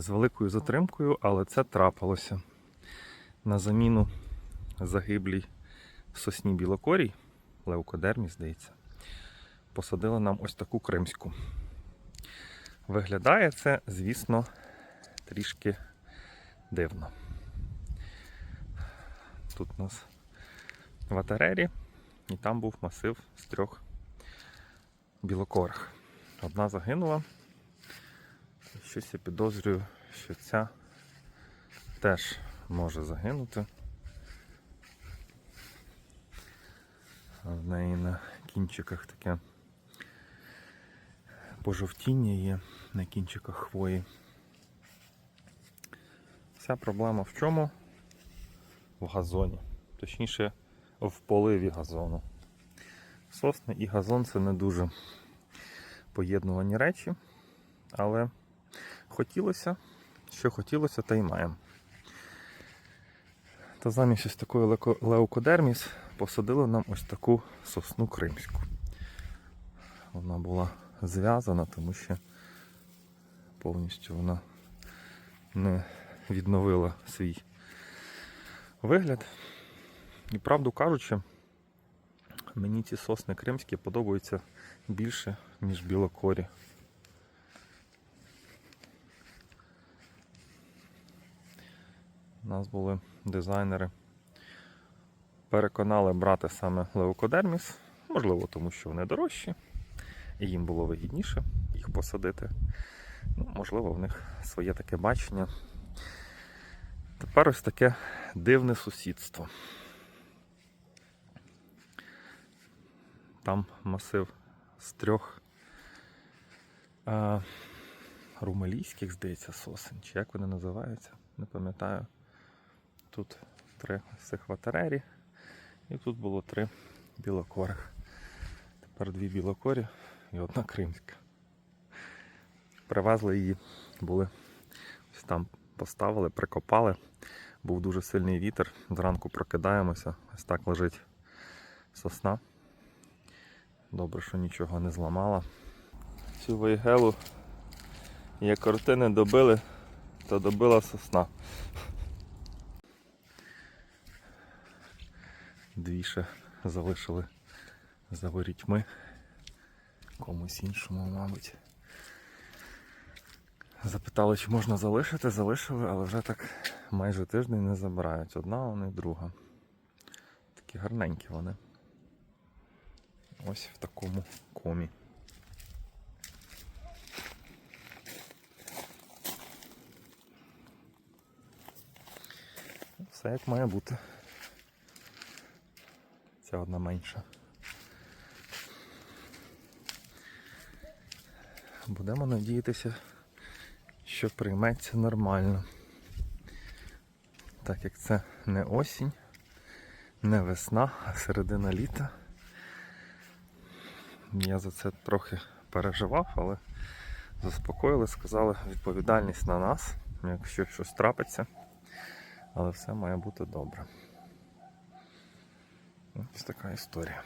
з великою затримкою, але це трапилося. На заміну загиблій сосні білокорій, леукодермі, здається, посадили нам ось таку кримську. Виглядає це, звісно, трішки дивно. Тут у нас ватерері, і там був масив з трьох білокорих. Одна загинула. Щось я підозрюю, що ця теж може загинути. В неї на кінчиках таке пожовтіння є на кінчиках хвої. Вся проблема в чому? В газоні. Точніше, в поливі газону. Сосни і газон це не дуже поєднувані речі, але хотілося, що хотілося, та й маємо. Та замість ось такої леукодерміс посадили нам ось таку сосну кримську. Вона була зв'язана, тому що повністю вона не відновила свій вигляд. І правду кажучи, мені ці сосни кримські подобаються більше, ніж білокорі. У нас були дизайнери. Переконали брати саме леукодерміс, можливо, тому що вони дорожчі, і їм було вигідніше їх посадити. Ну, можливо, в них своє таке бачення. Тепер ось таке дивне сусідство. Там масив з трьох а, румелійських, здається, сосен. Чи як вони називаються? Не пам'ятаю. Тут три з цих ватерері, і тут було три білокорих. Тепер дві білокорі і одна кримська. Привезли її, були ось там поставили, прикопали. Був дуже сильний вітер. Зранку прокидаємося, ось так лежить сосна. Добре, що нічого не зламала. Цю вейгелу, як картини добили, то добила сосна. Дві ще залишили за ворітьми. Комусь іншому, мабуть. Запитали, чи можна залишити, залишили, але вже так майже тиждень не забирають. Одна вони, друга. Такі гарненькі вони. Ось в такому комі. Все як має бути. Ця одна менша. Будемо надіятися, що прийметься нормально. Так як це не осінь, не весна, а середина літа. Я за це трохи переживав, але заспокоїли, сказали, відповідальність на нас, якщо щось трапиться, але все має бути добре. Ось така історія.